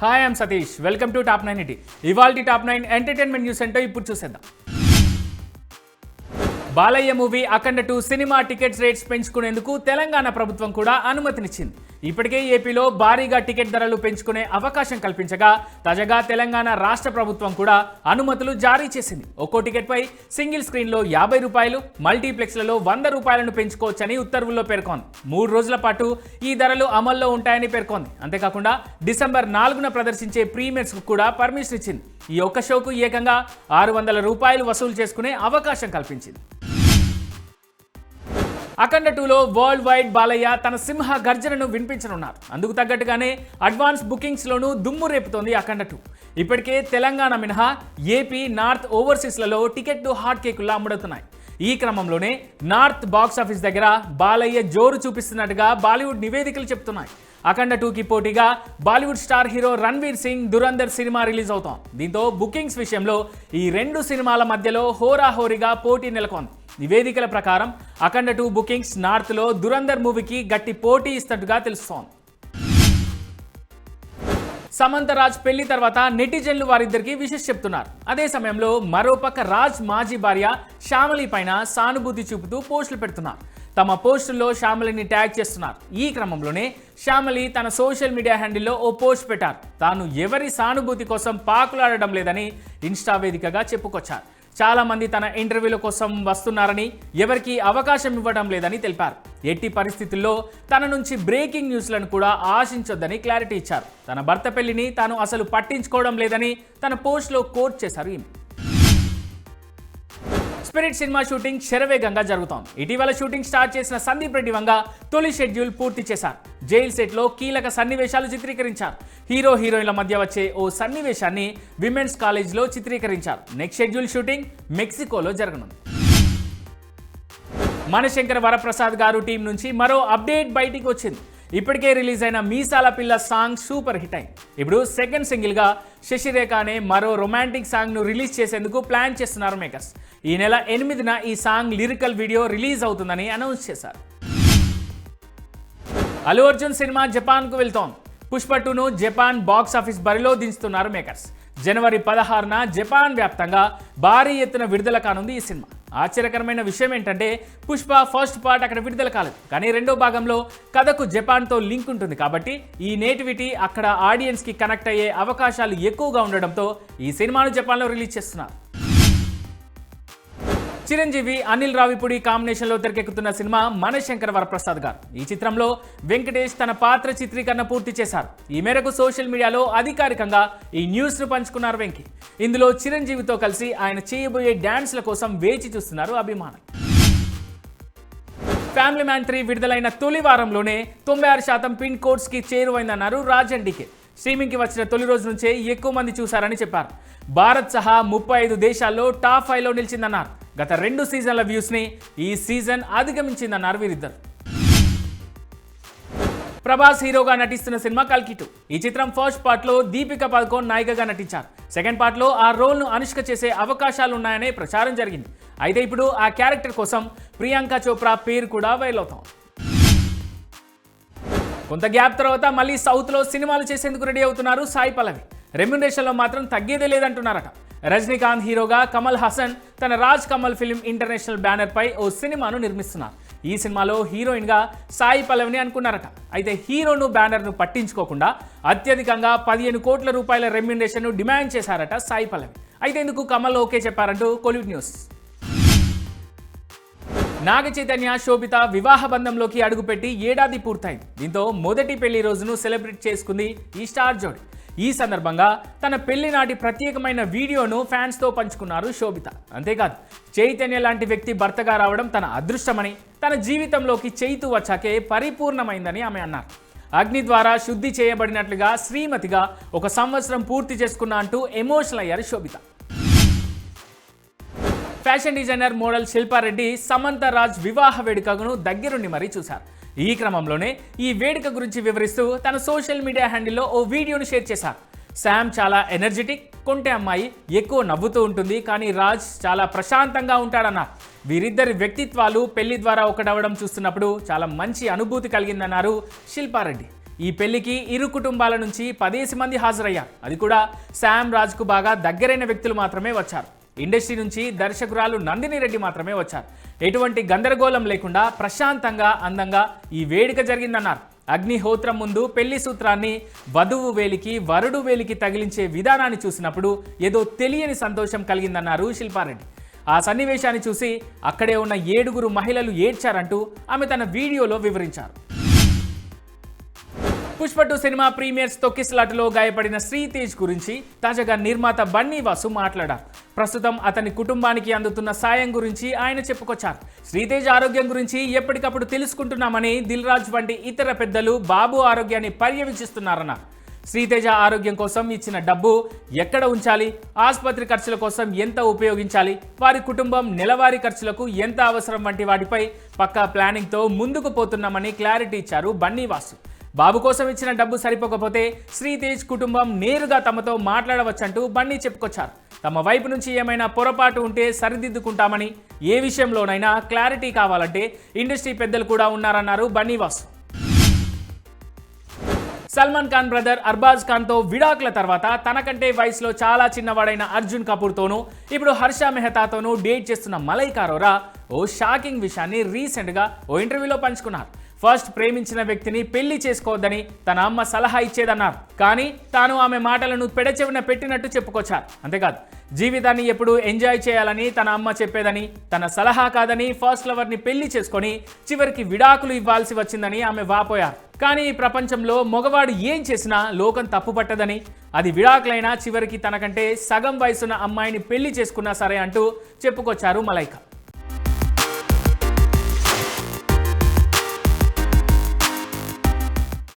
Hi I'm Satish welcome to top nine ET ఇవాల్టి top nine entertainment news ఏంటో ఇప్పుడు చూసేద్దాం. Balayya movie Akhanda two cinema tickets rates పెంచుకునేందుకు Telangana ప్రభుత్వం కూడా అనుమతినిచ్చింది. ఇప్పటికే ఏపీలో భారీగా టికెట్ ధరలు పెంచుకునే అవకాశం కల్పించగా తాజాగా తెలంగాణ రాష్ట్ర ప్రభుత్వం కూడా అనుమతులు జారీ చేసింది. ఒక్కో టికెట్పై సింగిల్ స్క్రీన్లో యాభై రూపాయలు మల్టీప్లెక్స్లలో వంద రూపాయలను పెంచుకోవచ్చని ఉత్తర్వుల్లో పేర్కొంది. మూడు రోజుల పాటు ఈ ధరలు అమల్లో ఉంటాయని పేర్కొంది. అంతేకాకుండా డిసెంబర్ నాలుగున ప్రదర్శించే ప్రీమియర్స్కు కూడా పర్మిషన్ ఇచ్చింది. ఈ ఒక్క షోకు ఏకంగా ఆరు వందల రూపాయలు వసూలు చేసుకునే అవకాశం కల్పించింది. అఖండ టూలో వరల్డ్ వైడ్ బాలయ్య తన సింహ గర్జనను వినిపించనున్నారు. అందుకు తగ్గట్టుగానే అడ్వాన్స్ బుకింగ్స్లోనూ దుమ్ము రేపుతోంది అఖండ టూ. ఇప్పటికే తెలంగాణ మినహా ఏపీ నార్త్ ఓవర్సీస్లలో టికెట్లు హాట్ కేకుల్లా అమ్ముడుతున్నాయి. ఈ క్రమంలోనే నార్త్ బాక్స్ ఆఫీస్ దగ్గర బాలయ్య జోరు చూపిస్తున్నట్టుగా బాలీవుడ్ నివేదికలు చెప్తున్నాయి. అఖండ టూకి పోటీగా Bollywood star hero Ranveer Singh Dhurandhar cinema release అవుతాం దీంతో బుకింగ్స్ విషయంలో ఈ రెండు సినిమాల మధ్యలో హోరాహోరీగా పోటీ నెలకొంది. నివేదికల ప్రకారం అఖండ టూ బుకింగ్స్ నార్త్లో దురందర్ మూవీకి గట్టి పోటీ ఇస్తున్నట్టుగా తెలుస్తోంది. సమంత రాజ్ పెళ్ళి తర్వాత నెటిజన్లు వారిద్దరికి విషెస్ చెప్తున్నారు. అదే సమయంలో మరోపక్క రాజ్ మాజీ భార్య శ్యామలి పైన సానుభూతి చూపుతూ పోస్టులు పెడుతున్నారు. తమ పోస్టుల్లో శ్యామలిని ట్యాగ్ చేస్తున్నారు. ఈ క్రమంలోనే శ్యామలి తన సోషల్ మీడియా హ్యాండిల్లో ఓ పోస్ట్ పెట్టారు. తాను ఎవరి సానుభూతి కోసం పాకులాడడం లేదని ఇన్స్టా వేదికగా చెప్పుకొచ్చారు. చాలామంది తన ఇంటర్వ్యూల కోసం వస్తున్నారని ఎవరికి అవకాశం ఇవ్వడం లేదని తెలిపారు. ఎట్టి పరిస్థితుల్లో తన నుంచి బ్రేకింగ్ న్యూస్లను కూడా ఆశించొద్దని క్లారిటీ ఇచ్చారు. తన భర్త పెళ్ళిని తాను అసలు పట్టించుకోవడం లేదని తన పోస్ట్లో కోట్ చేశారు ఈమె. స్పిరిట్ సినిమా షూటింగ్ శరవేగంగా జరుగుతోంది. ఇటీవల షూటింగ్ స్టార్ట్ చేసిన సందీప్ రెడ్డి వంగ తొలి షెడ్యూల్ పూర్తి చేశారు. జైల్ సెట్లో కీలక సన్నివేశాలు చిత్రీకరించారు. హీరో హీరోయిన్ల మధ్య వచ్చే ఓ సన్నివేశాన్ని విమెన్స్ కాలేజ్లో చిత్రీకరించారు. నెక్స్ట్ షెడ్యూల్ షూటింగ్ మెక్సికోలో జరగనుంది. మనశంకర వరప్రసాద్ గారు టీం నుంచి మరో అప్డేట్ బయటికి వచ్చింది. ఇప్పటికే రిలీజ్ అయిన మీసాల పిల్ల సాంగ్ సూపర్ హిట్ అయింది. ఇప్పుడు సెకండ్ సింగిల్గా శశిరేఖ అనే మరో రొమాంటిక్ సాంగ్ను రిలీజ్ చేసేందుకు ప్లాన్ చేస్తున్నారు మేకర్స్ ఈ నెల ఎనిమిదిన ఈ సాంగ్ లిరికల్ వీడియో రిలీజ్ అవుతుందని అనౌన్స్ చేశారు. అల్లు అర్జున్ సినిమా జపాన్కు వెళ్తోంది. పుష్ప టూను జపాన్ బాక్స్ ఆఫీస్ బరిలో దించుతున్నారు మేకర్స్ జనవరి పదహారున జపాన్ వ్యాప్తంగా భారీ ఎత్తున విడుదల కానుంది ఈ సినిమా. ఆశ్చర్యకరమైన విషయం ఏంటంటే పుష్ప ఫస్ట్ పార్ట్ అక్కడ విడుదల కాలేదు. కానీ రెండో భాగంలో కథకు జపాన్తో లింక్ ఉంటుంది కాబట్టి ఈ నేటివిటీ అక్కడ ఆడియన్స్కి కనెక్ట్ అయ్యే అవకాశాలు ఎక్కువగా ఉండడంతో ఈ సినిమాను జపాన్లో రిలీజ్ చేస్తున్నారు. చిరంజీవి అనిల్ రావిపూడి కాంబినేషన్లో తెరకెక్కుతున్న సినిమా మనశంకర వరప్రసాద్ గారు. ఈ చిత్రంలో వెంకటేష్ తన పాత్ర చిత్రీకరణ పూర్తి చేశారు. ఈ మేరకు సోషల్ మీడియాలో అధికారికంగా ఈ న్యూస్ను పంచుకున్నారు వెంకి. ఇందులో చిరంజీవితో కలిసి ఆయన చేయబోయే డ్యాన్స్ల కోసం వేచి చూస్తున్నారు అభిమానులు. ఫ్యామిలీ మ్యాన్ త్రీ విడుదలైన తొలి వారంలోనే తొంభై ఆరు శాతం పిన్ కోడ్స్కి చేరువైందన్నారు రాజన్ డీకే. స్ట్రీమింగ్కి వచ్చిన తొలి రోజు నుంచే ఎక్కువ మంది చూశారని చెప్పారు. భారత్ సహా ముప్పై ఐదు దేశాల్లో టాప్ ఫైవ్లో నిలిచిందన్నారు. గత రెండు సీజన్ల వ్యూస్ని ఈ సీజన్ అధిగమించిందన్నారు వీరిద్దరు. ప్రభాస్ హీరోగా నటిస్తున్న సినిమా కల్కిటు ఈ చిత్రం ఫస్ట్ పార్ట్లో దీపిక పదుకోన్ నాయికగా నటించారు. సెకండ్ పార్ట్లో ఆ రోల్ను అనుష్క చేసే అవకాశాలు ఉన్నాయనే ప్రచారం జరిగింది. అయితే ఇప్పుడు ఆ క్యారెక్టర్ కోసం ప్రియాంక చోప్రా పేరు కూడా వైల్ అవుతాం కొంత గ్యాప్ తర్వాత మళ్ళీ సౌత్లో సినిమాలు చేసేందుకు రెడీ అవుతున్నారు సాయి పల్లవి. రెమ్యునరేషన్లో మాత్రం తగ్గేదే లేదంటున్నారట. రజనీకాంత్ హీరోగా కమల్ హాసన్ తన రాజ్ కమల్ ఫిల్మ్ ఇంటర్నేషనల్ బ్యానర్పై ఓ సినిమాను నిర్మిస్తున్నారు. ఈ సినిమాలో హీరోయిన్గా సాయి పల్లవిని అనుకున్నారట. అయితే హీరోను బ్యానర్ను పట్టించుకోకుండా అత్యధికంగా పదిహేను కోట్ల రూపాయల రెమ్యునరేషన్ను డిమాండ్ చేశారట సాయి పల్లవి. అయితే ఇందుకు కమల్ ఓకే చెప్పారంటూ కోలీవుడ్ న్యూస్. నాగ చైతన్య శోభిత వివాహ బంధంలోకి అడుగుపెట్టి ఏడాది పూర్తయింది. దీంతో మొదటి పెళ్ళి రోజును సెలబ్రేట్ చేసుకుంది ఈ స్టార్ జోడి. ఈ సందర్భంగా తన పెళ్ళి నాటి ప్రత్యేకమైన వీడియోను ఫ్యాన్స్తో పంచుకున్నారు శోభిత. అంతేకాదు చైతన్య లాంటి వ్యక్తి భర్తగా రావడం తన అదృష్టమని తన జీవితంలోకి చైతు వచ్చాకే పరిపూర్ణమైందని ఆమె అన్నారు. అగ్ని ద్వారా శుద్ధి చేయబడినట్లుగా శ్రీమతిగా ఒక సంవత్సరం పూర్తి చేసుకున్నా అంటూ ఎమోషనల్ అయ్యారు Sobhita. Fashion designer model Shilpa Reddy Samantha Raj వివాహ వేడుకను దగ్గరుండి మరీ చూశారు. ఈ క్రమంలోనే ఈ వేడుక గురించి వివరిస్తూ తన సోషల్ మీడియా హ్యాండిల్లో ఓ వీడియోను షేర్ చేశారు. శామ్ చాలా ఎనర్జెటిక్ కొంటే అమ్మాయి ఎక్కువ నవ్వుతూ ఉంటుంది కానీ రాజ్ చాలా ప్రశాంతంగా ఉంటాడన్నారు వీరిద్దరి వ్యక్తిత్వాలు పెళ్ళి ద్వారా ఒకటవడం చూస్తున్నప్పుడు చాలా మంచి అనుభూతి కలిగిందన్నారు శిల్పారెడ్డి. ఈ పెళ్ళికి ఇరు కుటుంబాల నుంచి పదేసి మంది హాజరయ్యారు. అది కూడా శామ్ రాజ్కు బాగా దగ్గరైన వ్యక్తులు మాత్రమే వచ్చారు. ఇండస్ట్రీ నుంచి దర్శకురాలు నందిని రెడ్డి మాత్రమే వచ్చారు. ఎటువంటి గందరగోళం లేకుండా ప్రశాంతంగా అందంగా ఈ వేడుక జరిగిందన్నారు. అగ్నిహోత్రం ముందు పెళ్ళి సూత్రాన్ని వధువు వేలికి వరుడు వేలికి తగిలించే విధానాన్ని చూసినప్పుడు ఏదో తెలియని సంతోషం కలిగిందన్నారు శిల్పారెడ్డి. ఆ సన్నివేశాన్ని చూసి అక్కడే ఉన్న ఏడుగురు మహిళలు ఏడ్చారంటూ ఆమె తన వీడియోలో వివరించారు. పుష్ప టూ సినిమా ప్రీమియర్స్ తొక్కిసలాటలో గాయపడిన శ్రీతేజ్ గురించి తాజాగా నిర్మాత బన్నీ వాసు మాట్లాడారు. ప్రస్తుతం అతని కుటుంబానికి అందుతున్న సాయం గురించి ఆయన చెప్పుకొచ్చారు. శ్రీతేజ్ ఆరోగ్యం గురించి ఎప్పటికప్పుడు తెలుసుకుంటున్నామని దిల్రాజ్ వంటి ఇతర పెద్దలు బాబు ఆరోగ్యాన్ని పర్యవేక్షిస్తున్నారన్నారు శ్రీతేజ ఆరోగ్యం కోసం ఇచ్చిన డబ్బు ఎక్కడ ఉంచాలి? ఆసుపత్రి ఖర్చుల కోసం ఎంత ఉపయోగించాలి? వారి కుటుంబం నెలవారీ ఖర్చులకు ఎంత అవసరం వంటి వాటిపై పక్కా ప్లానింగ్తో ముందుకు పోతున్నామని క్లారిటీ ఇచ్చారు బన్నీవాసు. బాబు కోసం ఇచ్చిన డబ్బు సరిపోకపోతే శ్రీతేజ్ కుటుంబం నేరుగా తమతో మాట్లాడవచ్చంటూ బన్నీ చెప్పుకొచ్చారు. తమ వైపు నుంచి ఏమైనా పొరపాటు ఉంటే సరిదిద్దుకుంటామని ఏ విషయంలోనైనా క్లారిటీ కావాలంటే ఇండస్ట్రీ పెద్దలు కూడా ఉన్నారన్నారు బన్నీవాస్. సల్మాన్ ఖాన్ బ్రదర్ అర్బాజ్ ఖాన్తో విడాకుల తర్వాత తనకంటే వయసులో చాలా చిన్నవాడైన అర్జున్ కపూర్తోనూ ఇప్పుడు హర్ష మెహతాతోనూ డేట్ చేస్తున్న మలై కారోరా ఓ షాకింగ్ విషయాన్ని రీసెంట్గా ఓ ఇంటర్వ్యూలో పంచుకున్నారు. ఫస్ట్ ప్రేమించిన వ్యక్తిని పెళ్ళి చేసుకోవద్దని తన అమ్మ సలహా ఇచ్చేదన్నారు. కానీ తాను ఆమె మాటలను పెడచెవిన పెట్టినట్టు చెప్పుకొచ్చారు. అంతేకాదు జీవితాన్ని ఎప్పుడు ఎంజాయ్ చేయాలని తన అమ్మ చెప్పేదని తన సలహా కాదని ఫస్ట్ లవర్ని పెళ్ళి చేసుకొని చివరికి విడాకులు ఇవ్వాల్సి వచ్చిందని ఆమె వాపోయారు. కానీ ఈ ప్రపంచంలో మగవాడు ఏం చేసినా లోకం తప్పుపట్టదని అది విడాకులైనా చివరికి తనకంటే సగం వయసున్న అమ్మాయిని పెళ్ళి చేసుకున్నా సరే అంటూ చెప్పుకొచ్చారు మలైక.